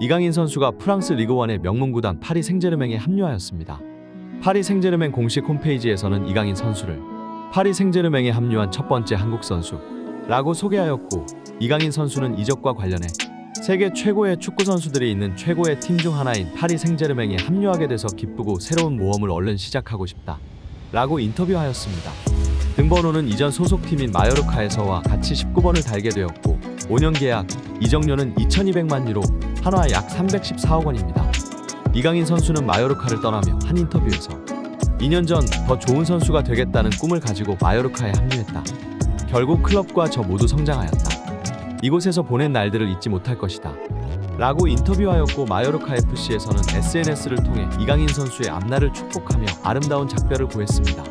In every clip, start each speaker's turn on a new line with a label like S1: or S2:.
S1: 이강인 선수가 프랑스 리그1의 명문 구단 파리 생제르맹에 합류하였습니다. 파리 생제르맹 공식 홈페이지에서는 이강인 선수를 파리 생제르맹에 합류한 첫 번째 한국 선수 라고 소개하였고 이강인 선수는 이적과 관련해 세계 최고의 축구 선수들이 있는 최고의 팀 중 하나인 파리 생제르맹에 합류하게 돼서 기쁘고 새로운 모험을 얼른 시작하고 싶다. 라고 인터뷰하였습니다. 등번호는 이전 소속팀인 마요르카에서와 같이 19번을 달게 되었고 5년 계약, 이적료는 2,200만 유로, 한화 약 314억 원입니다. 이강인 선수는 마요르카를 떠나며 한 인터뷰에서 2년 전 더 좋은 선수가 되겠다는 꿈을 가지고 마요르카에 합류했다. 결국 클럽과 저 모두 성장하였다. 이곳에서 보낸 날들을 잊지 못할 것이다. 라고 인터뷰하였고 마요르카 FC에서는 SNS를 통해 이강인 선수의 앞날을 축복하며 아름다운 작별을 고했습니다.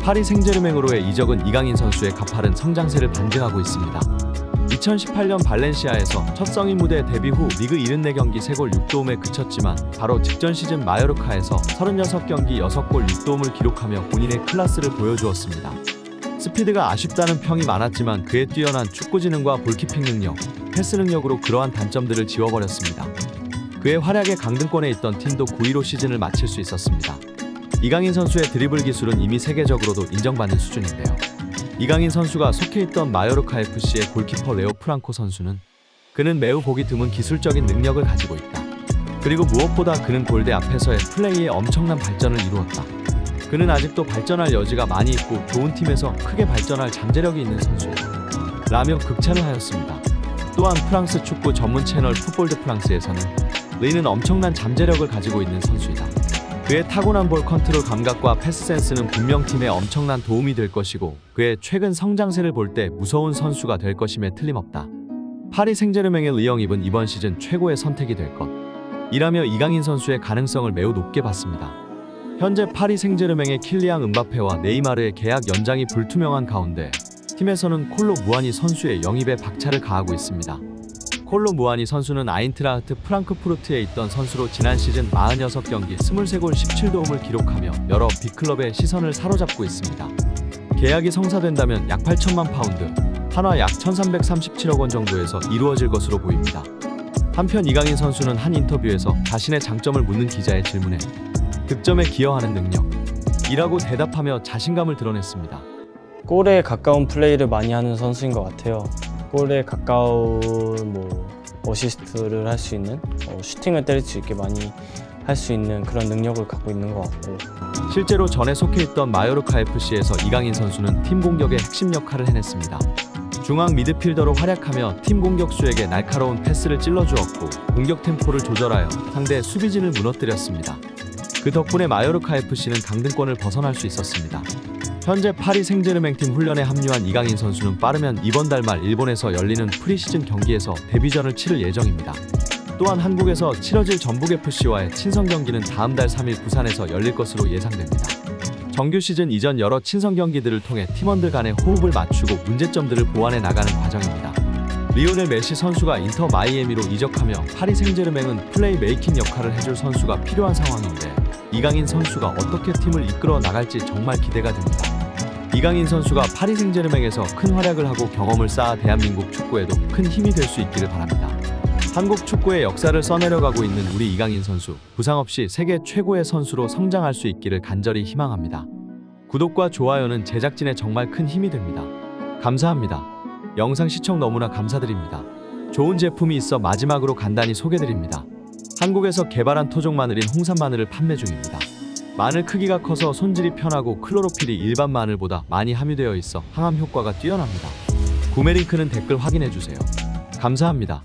S1: 파리 생제르맹으로의 이적은 이강인 선수의 가파른 성장세를 반증하고 있습니다. 2018년 발렌시아에서 첫 성인 무대 데뷔 후 리그 74경기 3골 6도움에 그쳤지만 바로 직전 시즌 마요르카에서 36경기 6골 6도움을 기록하며 본인의 클래스를 보여주었습니다. 스피드가 아쉽다는 평이 많았지만 그의 뛰어난 축구 지능과 볼키핑 능력, 패스 능력으로 그러한 단점들을 지워버렸습니다. 그의 활약의 강등권에 있던 팀도 9위로 시즌을 마칠 수 있었습니다. 이강인 선수의 드리블 기술은 이미 세계적으로도 인정받는 수준인데요. 이강인 선수가 속해 있던 마요르카 FC의 골키퍼 레오 프랑코 선수는 그는 매우 보기 드문 기술적인 능력을 가지고 있다. 그리고 무엇보다 그는 골대 앞에서의 플레이에 엄청난 발전을 이루었다. 그는 아직도 발전할 여지가 많이 있고 좋은 팀에서 크게 발전할 잠재력이 있는 선수이다. 라며 극찬을 하였습니다. 또한 프랑스 축구 전문 채널 풋볼 드 프랑스에서는 리는 엄청난 잠재력을 가지고 있는 선수이다. 그의 타고난 볼 컨트롤 감각과 패스 센스는 분명 팀에 엄청난 도움이 될 것이고 그의 최근 성장세를 볼 때 무서운 선수가 될 것임에 틀림없다. 파리 생제르맹의 리영입은 이번 시즌 최고의 선택이 될 것. 이라며 이강인 선수의 가능성을 매우 높게 봤습니다. 현재 파리 생제르맹의 킬리앙 은바페와 네이마르의 계약 연장이 불투명한 가운데 팀에서는 콜로 무아니 선수의 영입에 박차를 가하고 있습니다. 콜로 무아니 선수는 아인트라흐트 프랑크푸르트에 있던 선수로 지난 시즌 46경기 23골 17도움을 기록하며 여러 빅클럽의 시선을 사로잡고 있습니다. 계약이 성사된다면 약 8천만 파운드, 한화 약 1,337억 원 정도에서 이루어질 것으로 보입니다. 한편 이강인 선수는 한 인터뷰에서 자신의 장점을 묻는 기자의 질문에 득점에 기여하는 능력이라고 대답하며 자신감을 드러냈습니다.
S2: 골에 가까운 플레이를 많이 하는 선수인 것 같아요. 골에 가까운 뭐 어시스트를 할 수 있는 어, 슈팅을 때릴 수 있게 많이 할 수 있는 그런 능력을 갖고 있는 것 같고
S1: 실제로 전에 속해 있던 마요르카 FC에서 이강인 선수는 팀 공격의 핵심 역할을 해냈습니다. 중앙 미드필더로 활약하며 팀 공격수에게 날카로운 패스를 찔러주었고 공격 템포를 조절하여 상대 수비진을 무너뜨렸습니다. 그 덕분에 마요르카 FC는 강등권을 벗어날 수 있었습니다. 현재 파리 생제르맹 팀 훈련에 합류한 이강인 선수는 빠르면 이번 달 말 일본에서 열리는 프리시즌 경기에서 데뷔전을 치를 예정입니다. 또한 한국에서 치러질 전북 FC와의 친선 경기는 다음 달 3일 부산에서 열릴 것으로 예상됩니다. 정규 시즌 이전 여러 친선 경기들을 통해 팀원들 간의 호흡을 맞추고 문제점들을 보완해 나가는 과정입니다. 리오넬 메시 선수가 인터 마이애미로 이적하며 파리 생제르맹은 플레이 메이킹 역할을 해줄 선수가 필요한 상황인데 이강인 선수가 어떻게 팀을 이끌어 나갈지 정말 기대가 됩니다. 이강인 선수가 파리 생제르맹에서 큰 활약을 하고 경험을 쌓아 대한민국 축구에도 큰 힘이 될 수 있기를 바랍니다. 한국 축구의 역사를 써내려가고 있는 우리 이강인 선수, 부상 없이 세계 최고의 선수로 성장할 수 있기를 간절히 희망합니다. 구독과 좋아요는 제작진에 정말 큰 힘이 됩니다. 감사합니다. 영상 시청 너무나 감사드립니다. 좋은 제품이 있어 마지막으로 간단히 소개드립니다. 한국에서 개발한 토종 마늘인 홍산 마늘을 판매 중입니다. 마늘 크기가 커서 손질이 편하고 클로로필이 일반 마늘보다 많이 함유되어 있어 항암 효과가 뛰어납니다. 구매 링크는 댓글 확인해 주세요. 감사합니다.